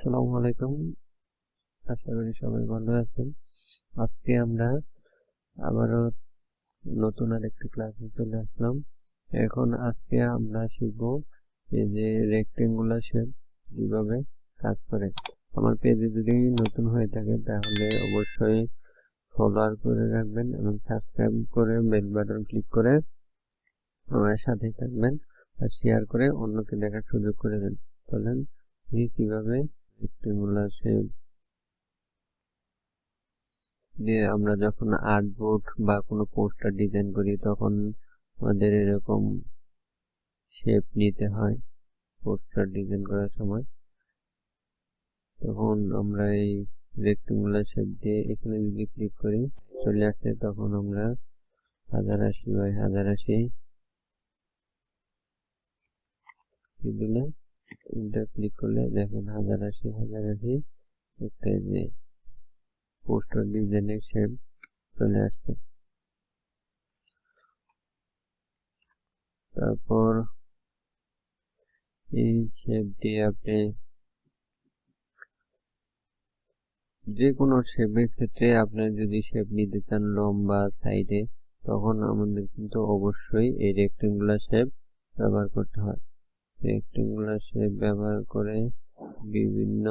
আসসালামু আলাইকুম। আশা করি সবাই ভালো আছেন। আজকে আমরা আবারও নতুন আরেকটি ক্লাসে চলে আসলাম। এখন আজকে আমরা শিখব এই যে রেক্টেঙ্গুলার শেপ কীভাবে কাজ করে। আমার পেজে যদি নতুন হয়ে থাকে তাহলে অবশ্যই ফলোয়ার করে রাখবেন এবং সাবস্ক্রাইব করে বেল বাটন ক্লিক করে আমার সাথেই থাকবেন আর শেয়ার করে অন্যকে দেখার সুযোগ করে দেন। চলেন কীভাবে রেক্টেঙ্গুলার শেপ দিয়ে আমরা যখন আর্টবোর্ড বা কোনো পোস্টার ডিজাইন করি, তখন আমাদের এরকম শেপ নিতে হয় পোস্টার ডিজাইন করার সময়। তখন আমরা এই রেক্টেঙ্গুলার শেপ দিয়ে এখানে যদি ক্লিক করি, চলে আসছে তখন আমরা হাজার আশি বাই হাজার আশি। দিলে এটা ক্লিক করলে দেখেন হাজার আশি হাজার আশি। একটা যে পোস্টার ডিজাইনের শেপ চলে আসছে। তারপর এই শেপ দিয়ে আপনি যে কোনো শেপের ক্ষেত্রে আপনার যদি শেপ নিতে চান লম্বা সাইডে তখন আমাদের কিন্তু অবশ্যই এই রেক্টেঙ্গুলার শেপ ব্যবহার করতে হয়। রেক্টেঙ্গুলার শেপ ব্যবহার করে বিভিন্ন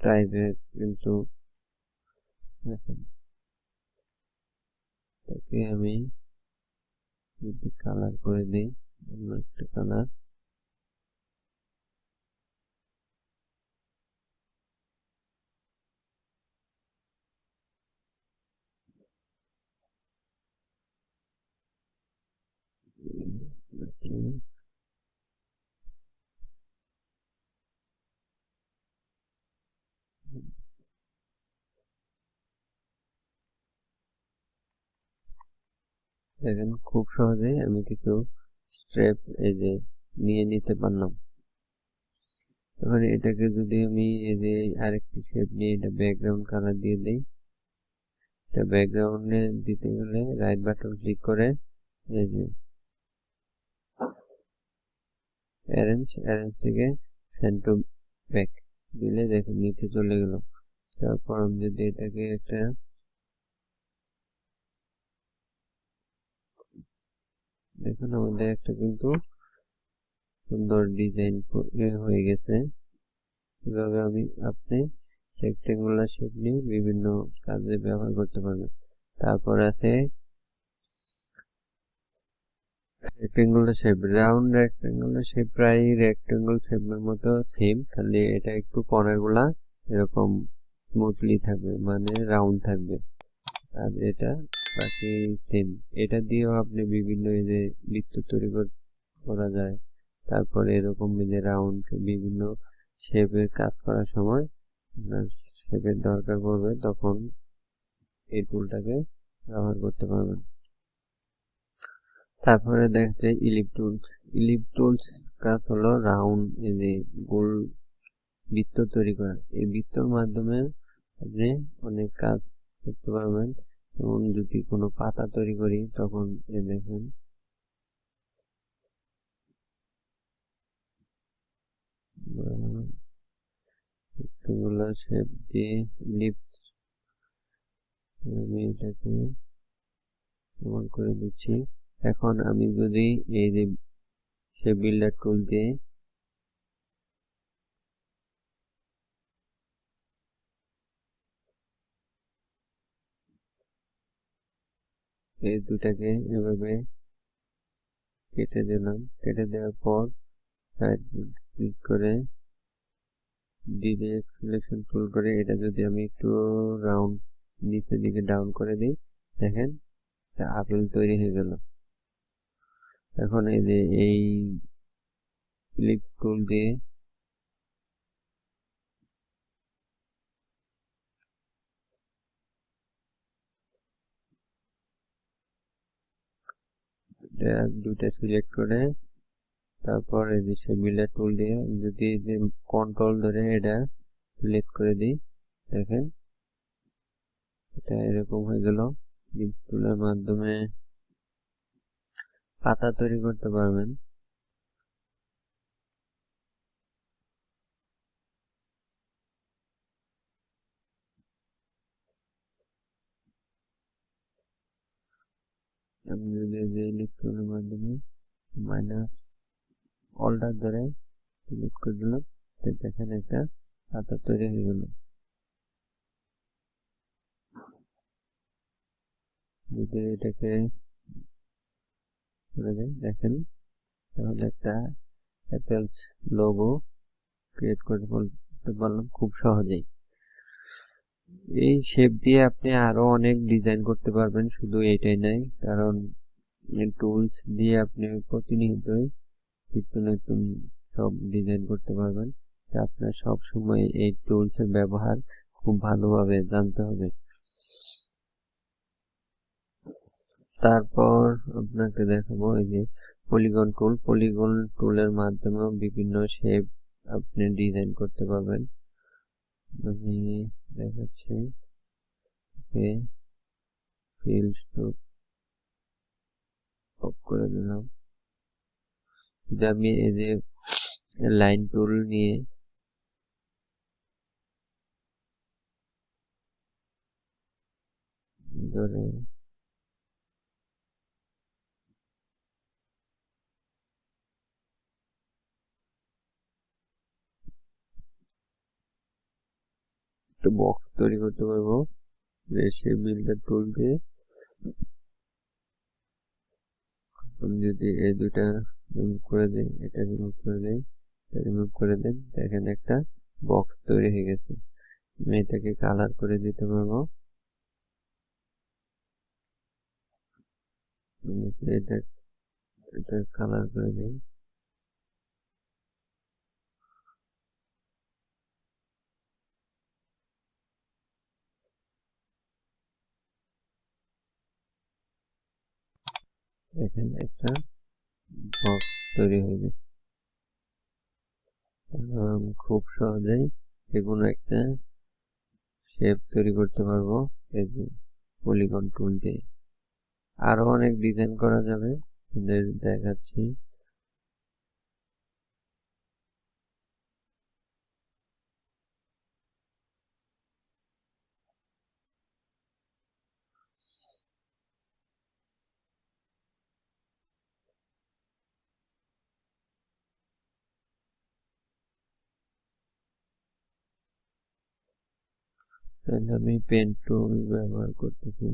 টাইপের কিন্তু তাকে আমি যদি কালার করে দিই, অন্য একটা কালার দেখেন, খুব সহজেই আমি কিছু স্ট্রেপ এই যে নিয়ে নিতে পারলাম। এবার এটাকে যদি আমি এই যে আরেকটি শেপ নিয়ে এটা ব্যাকগ্রাউন্ড কালার দিয়ে দিই। এটা ব্যাকগ্রাউন্ডে দিতে গেলে রাইট বাটন ক্লিক করে এই যে অ্যারেঞ্জ অ্যারেঞ্জ থেকে সেন্ড ব্যাক দিলে দেখেন নিচে চলে গেল। তারপর আমি যদি এটাকে একটা দেখুন আমাদের একটা কিন্তু সুন্দর ডিজাইন হয়ে গেছে। এভাবে আমি আপনি রেক্টেঙ্গুলার শেপ নিয়ে বিভিন্ন কাজে ব্যবহার করতে পারবেন। তারপর আছে rectangular shape round rectangular shape প্রায় রেক্টেঙ্গল শেপের মতো সেম খালি এটা একটু কর্নারগুলা এরকম স্মুথলি থাকবে মানে রাউন্ড থাকবে। আর এটা বাকি সেম এটা দিয়েও আপনি বিভিন্ন এই যে বৃত্ত তৈরি করা যায়। তারপরে এরকম যে রাউন্ড বিভিন্ন শেপের কাজ করার সময় আপনার শেপের দরকার পড়বে, তখন এই টুলটাকে ব্যবহার করতে পারবেন। তারপরে দেখা যায় ইলিপ টুলস ইলিপ টুলস কাজ হলো রাউন্ড এই যে গোল বৃত্ত তৈরি করা। এই বৃত্তর মাধ্যমে আপনি অনেক কাজ করতে পারবেন। যেমন যদি কোনো পাতা তৈরি করি, তখন এ দেখেন একটুগুলো শেপ দিয়ে লিপস আমি এটাকে এমন করে দিচ্ছি। এখন আমি যদি এই যে শেপ বিল্ডার টুল দিয়ে এই দুটাকে এভাবে কেটে দিলাম। কেটে দেওয়ার পর সাইড ক্লিক করে ডিরেক্ট সিলেকশন টুল করে এটা যদি আমি একটু রাউন্ড নিচের দিকে ডাউন করে দিই, দেখেন আপেল তৈরি হয়ে গেল। এখন এই যে এই ক্লিক টুল দিয়ে দুটা সিলেক্ট করে তারপর এই যে সেমিলার টুল দিয়ে যদি যে কন্ট্রোল ধরে এটা সিলেক্ট করে দিই, দেখেন। এটা এরকম হয়ে গেল। টুলের মাধ্যমে পাতা তৈরি করতে পারবেন। আমি যদি যে ইলেকট্রনের মাধ্যমে মাইনাস অল্টার ধরে ক্লিক করে দিলাম দেখেন একটা পাতা তৈরি হয়ে গেল যদি এটাকে করে দেয় দেখেন তাহলে একটা অ্যাপেলস লোগো ক্রিয়েট করে বলতে পারলাম খুব সহজেই এই শেপ দিয়ে আপনি আরও অনেক ডিজাইন করতে পারবেন, শুধু এটাই নাই, কারণ টুলস দিয়ে আপনি প্রতিনিয়তই নিত্য নতুন সব ডিজাইন করতে পারবেন। আপনার সব সময় এই টুলস এর ব্যবহার খুব ভালোভাবে জানতে হবে। তারপর আপনাকে দেখাবো এই যে পলিগন টুল পলিগন টুলের মাধ্যমেও বিভিন্ন শেপ আপনি ডিজাইন করতে পারবেন। আমি দেখাচ্ছি। ওকে ফিল্ড টুল অফ করে দিলাম। যদি আমি এই যে লাইন টুল নিয়ে ধরে একটা বক্স তৈরি করতে পারব। সেই বিল্ডার টুল দিয়ে যদি এই দুইটা রিমুভ করে দিই এটা রিমুভ করে দিই এটা রিমুভ করে দেন, দেখেন একটা বক্স তৈরি হয়ে গেছে। আমি এটাকে কালার করে দিতে পারব। এটা এটা কালার করে দিই। এখানে একটা বক্স তৈরি হয়ে গেছে। খুব সহজেই যে কোনো একটা শেপ তৈরি করতে পারব এই যে পলিগন টুল দিয়ে। আরও অনেক ডিজাইন করা যাবে দেখাচ্ছি। তাহলে আমি পেন টুল ব্যবহার করতেছি।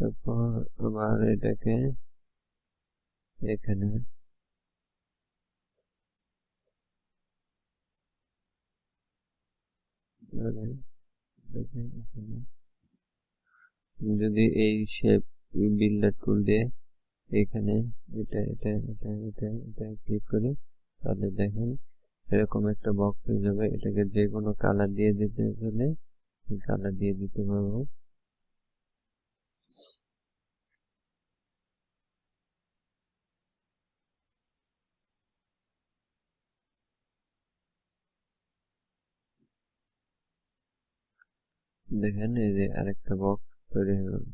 তারপর আবার এটাকে এখানে যদি এই শেপ বিল্ডার টুল দিয়ে এখানে এটা এটা এটা এটা এটা ক্লিক করি, তাহলে দেখেন এরকম একটা বক্স হয়ে যাবে। এটাকে যে কোনো কালার দিয়ে দিতে হলে কালার দিয়ে দিতে পারব। দেখেন এই যে আরেকটা বক্স তৈরি হয়ে গেল।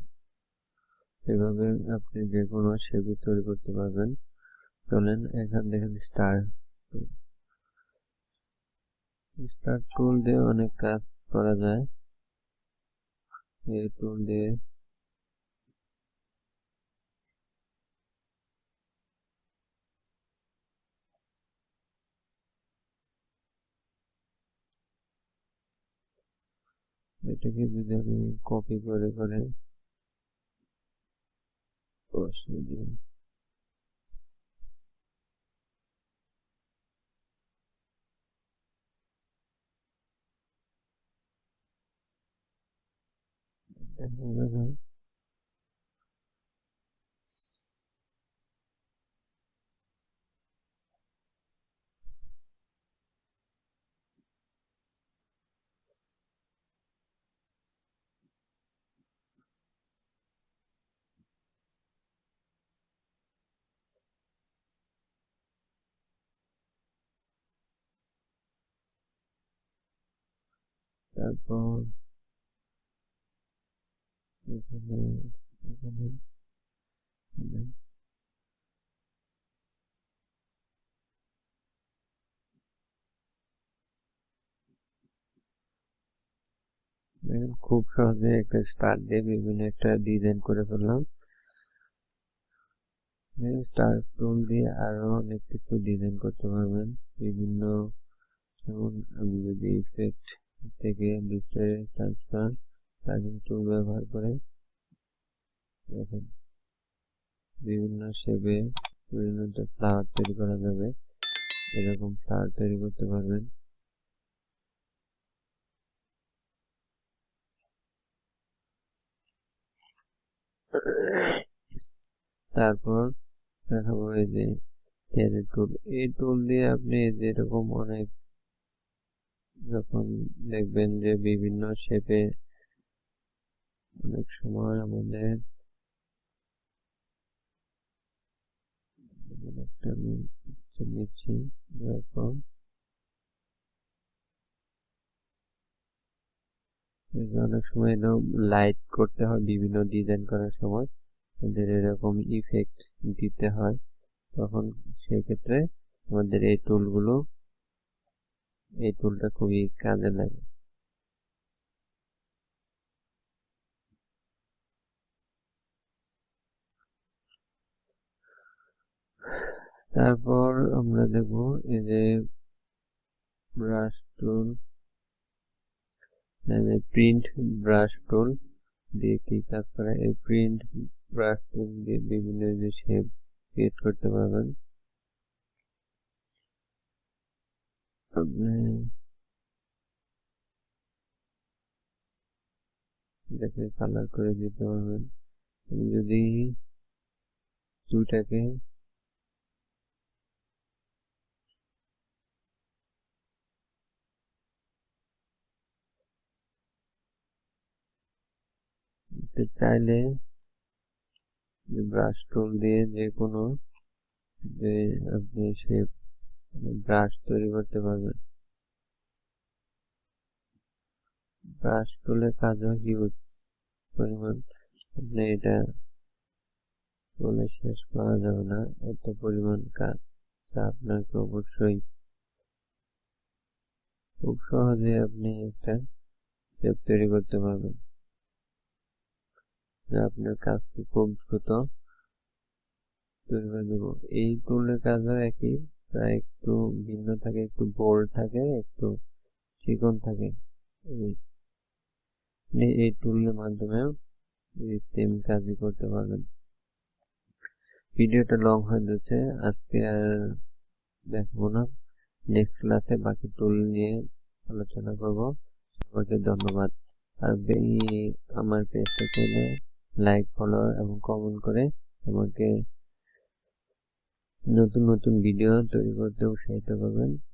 এভাবে আপনি যে কোনো শেপই তৈরি করতে পারবেন। চলেন এখান দেখেন স্টার স্টার টুল দিয়ে অনেক কাজ করা যায়। এই টুল দিয়ে এটাকে যদি আমি কপি করে করে বসিয়ে দেখা যায় তারপর এখানে এখানে খুব সহজে একটা স্টার দিয়ে বিভিন্ন একটা ডিজাইন করে ফেললাম। স্টার টুল দিয়ে আরও অনেক কিছু ডিজাইন করতে পারবেন। বিভিন্ন, যেমন আমি যদি ইফেক্ট থেকে ডিসপ্লে ট্রান্সফার প্লাগিং টুল ব্যবহার করে দেখেন। বিভিন্ন শেপে বিভিন্ন ফ্লাওয়ার তৈরি করা যাবে, এরকম ফ্লাওয়ার তৈরি করতে পারবেন। তারপর দেখাবো এই যে টুল এই টুল দিয়ে আপনি যেরকম অনেক যখন দেখবেন যে বিভিন্ন শেপে অনেক সময় আমাদের নিচ্ছি এরকম। অনেক সময় লাইট করতে হয়, বিভিন্ন ডিজাইন করার সময়। আমাদের এরকম ইফেক্ট দিতে হয়। তখন সেক্ষেত্রে আমাদের এই টুলগুলো এই টুলটা খুবই কাজে লাগে। তারপর আমরা দেখব এই যে brush tool print brush tool দিয়ে কি কাজ করে? এই প্রিন্ট ব্রাশ টুল দিয়ে বিভিন্ন যে শেপ ক্রিয়েট করতে পারবেন। এটাকে কালার করে দিতে পারবেন যদি দুইটাকে চাইলে ব্রাশ টুল দিয়ে যে কোনো যে আপনি শেপ ব্রাশ তৈরি করতে পারবেন ব্রাশ টুলের কাজও হিউজ পরিমাণ? আপনি এটা বলে শেষ করা যাবে না, এত পরিমাণ কাজ। আপনাকে অবশ্যই খুব সহজে আপনি একটা শেপ তৈরি করতে পারবেন। আপনার কাজকে খুব দ্রুত তৈরি করে দেব। এই টুলের কাজও একই প্রায় একটু ভিন্ন থাকে, একটু বোল্ড থাকে, একটু চিকন থাকে। এই টুলের মাধ্যমে সেম কাজই করতে পারবেন। ভিডিওটা লং হয়ে যাচ্ছে, আজকে আর দেখব না। নেক্সট ক্লাসে বাকি টুল নিয়ে আলোচনা করব। সবাইকে ধন্যবাদ। আর আমার পেজটা চাইলে লাইক ফলো এবং কমেন্ট করে আমাকে নতুন নতুন ভিডিও তৈরি করতে উৎসাহিত করবেন।